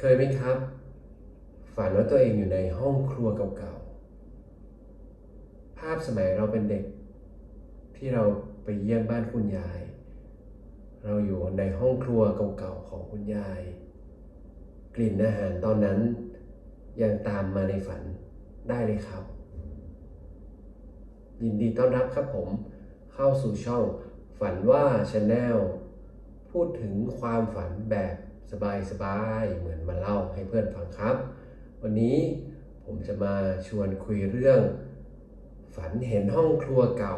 เคยไหมครับ ฝันว่าตัวเองอยู่ในห้องครัวเก่าๆ ภาพสมัยเราเป็นเด็ก ที่เราไปเยี่ยมบ้านคุณยาย เราอยู่ในห้องครัวเก่าๆของคุณยาย กลิ่นอาหารตอนนั้นยังตามมาในฝันได้เลยครับ ยินดีต้อนรับครับผมเข้าสู่ช่องฝันว่าชาแนลพูดถึงความฝันแบบ สบายๆเหมือนมาเล่าให้เพื่อนฟังครับ วันนี้ผมจะมาชวนคุยเรื่อง ฝันเห็นห้องครัวเก่า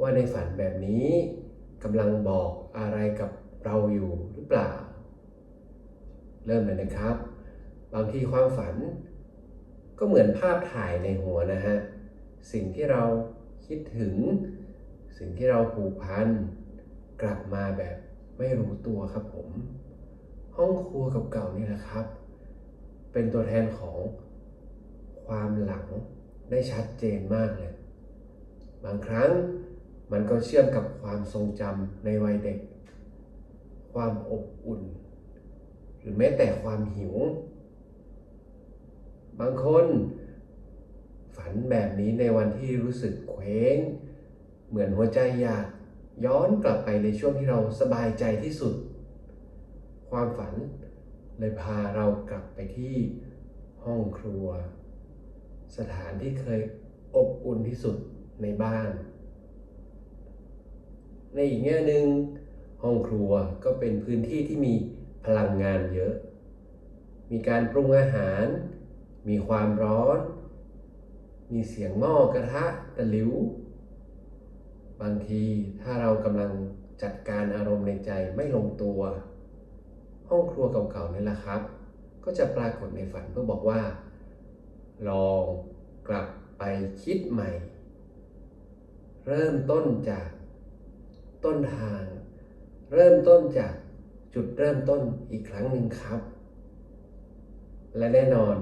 ว่าในฝันแบบนี้กำลังบอกอะไรกับเราอยู่หรือเปล่า เริ่มเลยนะครับ บางทีความฝัน ก็เหมือนภาพถ่ายในหัวนะฮะสิ่งที่เราคิดถึง สิ่งที่เราผูกพันกลับมาแบบ ไม่รู้ตัวครับผม ห้องครัวเก่าๆนี่แหละครับ เป็นตัวแทนของความหลังได้ชัดเจนมากเลย บางครั้งมันก็เชื่อมกับความทรงจำในวัยเด็ก ความอบอุ่น หรือแม้แต่ความหิว บางคนฝันแบบนี้ในวันที่รู้สึกเคว้ง เหมือนหัวใจอยาก ย้อนกลับไปในช่วงที่เราสบายใจที่สุด ความฝันเลยพาเรากลับไปที่ห้องครัว สถานที่เคยอบอุ่นที่สุดในบ้าน ในอีกแง่หนึ่งห้องครัวก็เป็นพื้นที่ที่มีพลังงานเยอะ มีการปรุงอาหาร มีความร้อน มีเสียงหม้อกระทะตะหลิว บางทีถ้าเรากำลังจัดการอารมณ์ในใจไม่ลงตัว ห้องครัวเก่าๆนี่แหละครับ ก็จะปรากฏในฝันเพื่อบอกว่า ลองกลับไปคิดใหม่ เริ่มต้นจากต้นทาง เริ่มต้นจากจุดเริ่มต้นอีกครั้งหนึ่งครับ และแน่นอน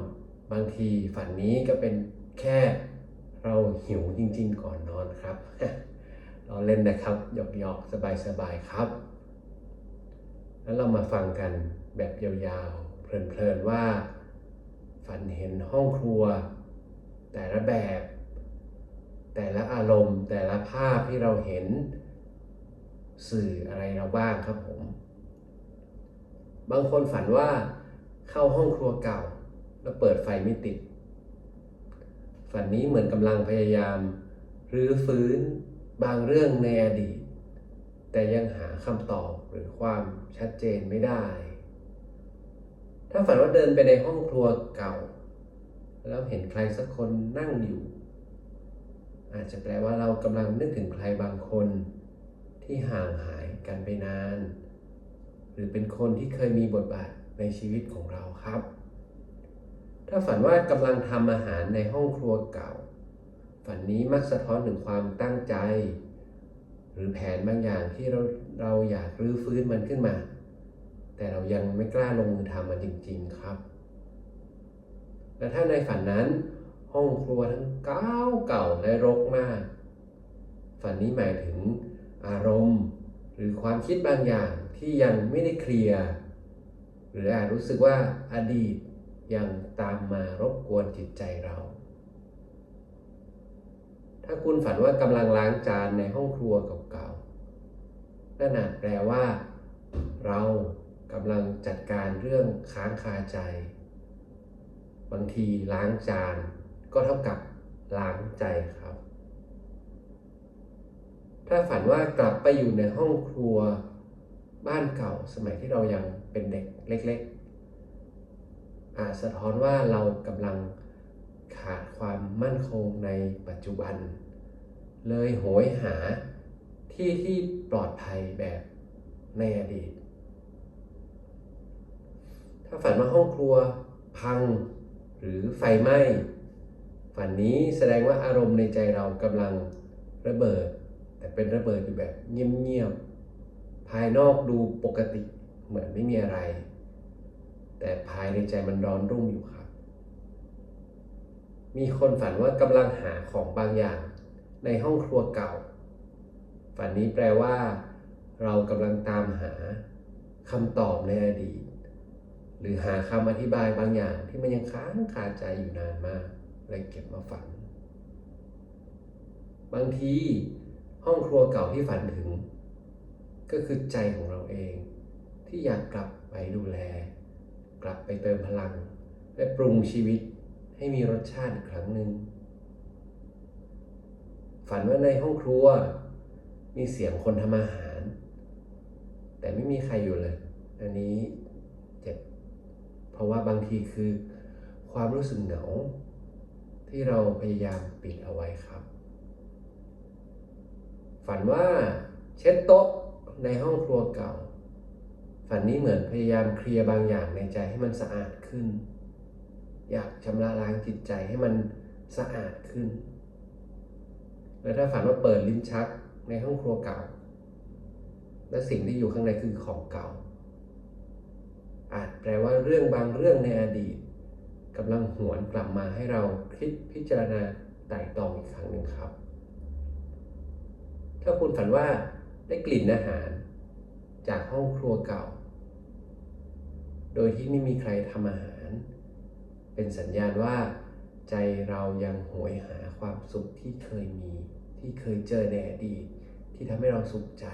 บางทีฝันนี้ก็เป็นแค่เราหิวจริงๆก่อนนอนครับ ราเล่นนะครับหยอกๆสบายๆครับ แล้วเรามาฟังกันแบบยาวๆ เพลินๆว่า ฝันเห็นห้องครัว แต่ละแบบ แต่ละอารมณ์ แต่ละภาพที่เราเห็นสื่ออะไรเราบ้างครับผม บางคนฝันว่าเข้าห้องครัวเก่า แล้วเปิดไฟไม่ติด ฝันนี้เหมือนกำลังพยายามรื้อฟื้น บางเรื่องในอดีต แต่ยังหาคำตอบหรือความชัดเจนไม่ได้ ถ้าฝันว่าเดินไปในห้องครัวเก่า แล้วเห็นใครสักคนนั่งอยู่ อาจจะแปลว่าเรากำลังนึกถึงใครบางคนที่ห่างหายกันไปนาน หรือเป็นคนที่เคยมีบทบาทในชีวิตของเราครับ ถ้าฝันว่ากำลังทำอาหารในห้องครัวเก่า ฝันนี้มักสะท้อนถึงความตั้งใจ หรือแผนบางอย่างที่เราเราอยากรื้อฟื้นมันขึ้นมา แต่เรายังไม่กล้าลงมือทำมันจริง ๆครับ และถ้าในฝันนั้น ห้องครัวทั้งเก่าเก่าและรกมาก ฝันนี้หมายถึงอารมณ์ หรือความคิดบางอย่างที่ยังไม่ได้เคลียร์หรืออาจรู้สึกว่าอดีตยังตามมารบกวนจิตใจเรา ถ้าคุณฝันว่ากำลังล้างจานในห้องครัวเก่าๆนั่นอาจแปลว่า เรากำลังจัดการเรื่องค้างคาใจ บางทีล้างจานก็เท่ากับล้างใจครับ ถ้าฝันว่ากลับไปอยู่ในห้องครัวบ้านเก่าสมัยที่เรายังเป็นเด็กเล็ก ๆอาจสะท้อนว่าเรากำลัง ขาดความมั่นคงในปัจจุบัน เลยโหยหาที่ที่ปลอดภัยแบบในอดีต ถ้าฝันว่าห้องครัวพังหรือไฟไหม้ ฝันนี้แสดงว่าอารมณ์ในใจเรากำลังระเบิด แต่เป็นระเบิดอยู่แบบเงียบๆภายนอกดูปกติเหมือนไม่มีอะไร แต่ภายในใจมันร้อนรุ่มอยู่ครับ มีคนฝันว่ากำลังหาของบางอย่าง ในห้องครัวเก่า ฝันนี้แปลว่า เรากำลังตามหาคำตอบในอดีต หรือหาคำอธิบายบางอย่างที่มันยังค้างคาใจอยู่นานมากเลยเก็บมาฝัน บางทีห้องครัวเก่าที่ฝันถึง ก็คือใจของเราเอง ที่อยากกลับไปดูแล กลับไปเติมพลัง และปรุงชีวิต ให้มีรสชาติอีกครั้งหนึ่งฝันว่าในห้องครัว มีเสียงคนทำอาหาร แต่ไม่มีใครอยู่เลย อันนี้เจ็บเพราะว่าบางทีคือ ความรู้สึกเหงา ที่เราพยายามปิดเอาไว้ครับ ฝันว่าเช็ดโต๊ะในห้องครัวเก่า ฝันนี้เหมือนพยายามเคลียร์บางอย่างในใจให้มันสะอาดขึ้น อยากชำระล้างจิตใจให้มันสะอาดขึ้น แล้วถ้าฝันว่าเปิดลิ้นชักในห้องครัวเก่า และสิ่งที่อยู่ข้างในคือของเก่า อาจแปลว่าเรื่องบางเรื่องในอดีตกำลังหวนกลับมาให้เราคิดพิจารณาไต่ตรองอีกครั้งหนึ่งครับ ถ้าคุณฝันว่าได้กลิ่นอาหาร จากห้องครัวเก่า โดยที่ไม่มีใครทำอาหาร เป็นสัญญาณว่าใจเรายังหวยหาความสุขที่เคยมี ที่เคยเจอในอดีตที่ทำให้เราสุขใจ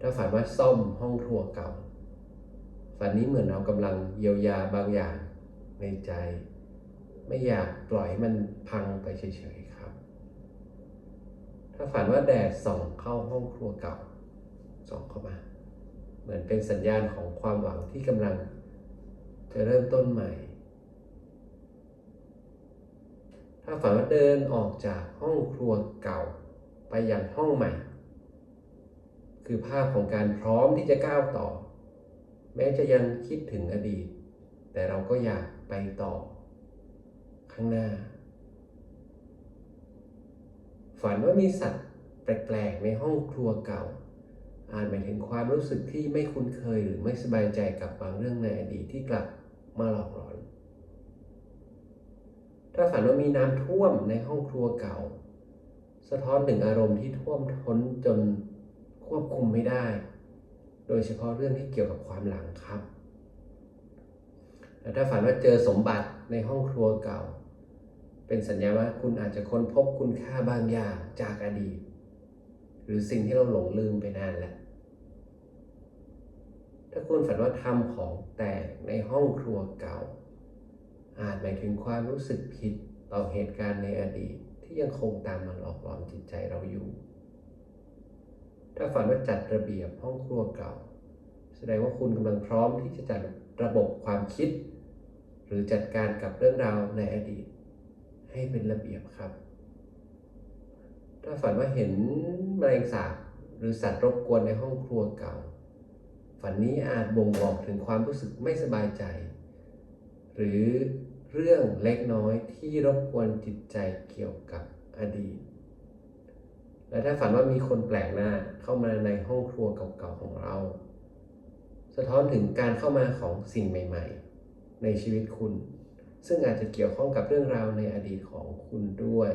ถ้าฝันว่าซ่อมห้องครัวเก่า ฝันนี้เหมือนเรากำลังเยียวยาบางอย่างในใจ ไม่อยากปล่อยให้มันพังไปเฉยๆครับ ถ้าฝันว่าแดดส่องเข้าห้องครัวเก่าส่องเข้ามา เหมือนเป็นสัญญาณของความหวังที่กำลัง จะเริ่มต้นใหม่ ถ้าฝันว่าเดินออกจากห้องครัวเก่าไปยังห้องใหม่ คือภาพของการพร้อมที่จะก้าวต่อ แม้จะยังคิดถึงอดีต แต่เราก็อยากไปต่อ ข้างหน้า ฝันว่ามีสัตว์แปลกๆในห้องครัวเก่า อาจหมายถึงความรู้สึกที่ไม่คุ้นเคยหรือไม่สบายใจกับบางเรื่องในอดีตที่กลับมาหลอกหลอน ถ้าฝันว่ามีน้ำท่วมในห้องครัวเก่า สะท้อนถึงอารมณ์ที่ท่วมท้นจนควบคุมไม่ได้ โดยเฉพาะเรื่องที่เกี่ยวกับความหลังครับแต่ถ้าฝันว่าเจอสมบัติในห้องครัวเก่า เป็นสัญญาว่าคุณอาจจะค้นพบคุณค่าบางอย่างจากอดีต หรือสิ่งที่เราหลงลืมไปนานแล้ว ถ้าคุณฝันว่าทำของแตกในห้องครัวเก่า อาจหมายถึงความรู้สึกผิดต่อเหตุการณ์ในอดีตที่ยังคงตามมาหลอกหลอนจิตใจเราอยู่ ถ้าฝันว่าจัดระเบียบห้องครัวเก่า แสดงว่าคุณกำลังพร้อมที่จะจัดระบบความคิด หรือจัดการกับเรื่องราวในอดีต ให้เป็นระเบียบครับ ถ้าฝันว่าเห็นแมลงสาบหรือสัตว์รบกวนในห้องครัวเก่า ฝันนี้อาจบ่งบอกถึงความรู้สึกไม่สบายใจ หรือเรื่องเล็กน้อยที่รบกวนจิตใจเกี่ยวกับอดีต และถ้าฝันว่ามีคนแปลกหน้าเข้ามาในห้องครัวเก่าๆของเรา สะท้อนถึงการเข้ามาของสิ่งใหม่ ๆ ในชีวิตคุณ ซึ่งอาจจะเกี่ยวข้องกับเรื่องราวในอดีตของคุณด้วย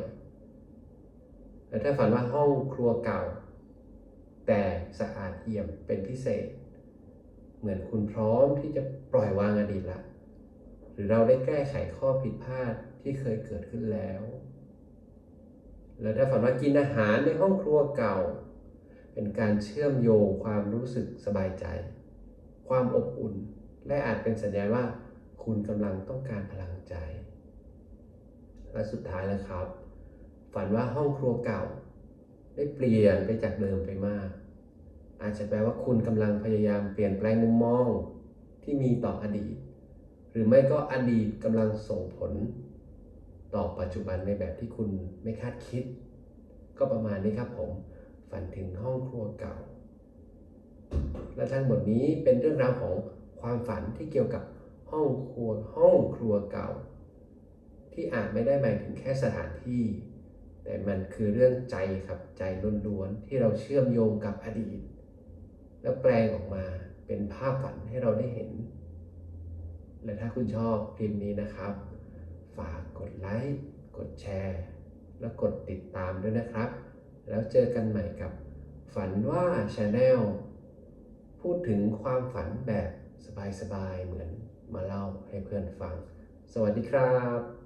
และถ้าฝันว่าห้องครัวเก่า แต่สะอาดเอี่ยมเป็นพิเศษ เหมือนคุณพร้อมที่จะปล่อยวางอดีตละ หรือเราได้แก้ไขข้อผิดพลาดที่เคยเกิดขึ้นแล้ว และถ้าฝันว่ากินอาหารในห้องครัวเก่า เป็นการเชื่อมโยงความรู้สึกสบายใจ ความอบอุ่น และอาจเป็นสัญญาณว่า คุณกำลังต้องการพลังใจ และสุดท้ายแล้วครับ ฝันว่าห้องครัวเก่า ได้เปลี่ยนไปจากเดิมไปมาก อาจจะแปลว่าคุณกำลังพยายามเปลี่ยนแปลงมุมมองที่มีต่ออดีต หรือไม่ก็อดีตกำลังส่งผล ต่อปัจจุบันในแบบที่คุณไม่คาดคิด ก็ประมาณนี้ครับผม ฝันถึงห้องครัวเก่า และทั้งหมดนี้เป็นเรื่องราวของความฝันที่เกี่ยวกับห้องครัวห้องครัวเก่า ที่อาจไม่ได้หมายถึงแค่สถานที่ แต่มันคือเรื่องใจครับใจล้วนๆที่เราเชื่อมโยงกับอดีต แล้วแปลงออกมาเป็นภาพฝันให้เราได้เห็น และถ้าคุณชอบคลิปนี้นะครับ ฝากกดไลค์กดแชร์ และกดติดตามด้วยนะครับ แล้วเจอกันใหม่กับฝันว่าชาแนลพูดถึงความฝันแบบสบายๆเหมือนมาเล่าให้เพื่อนฟัง สวัสดีครับ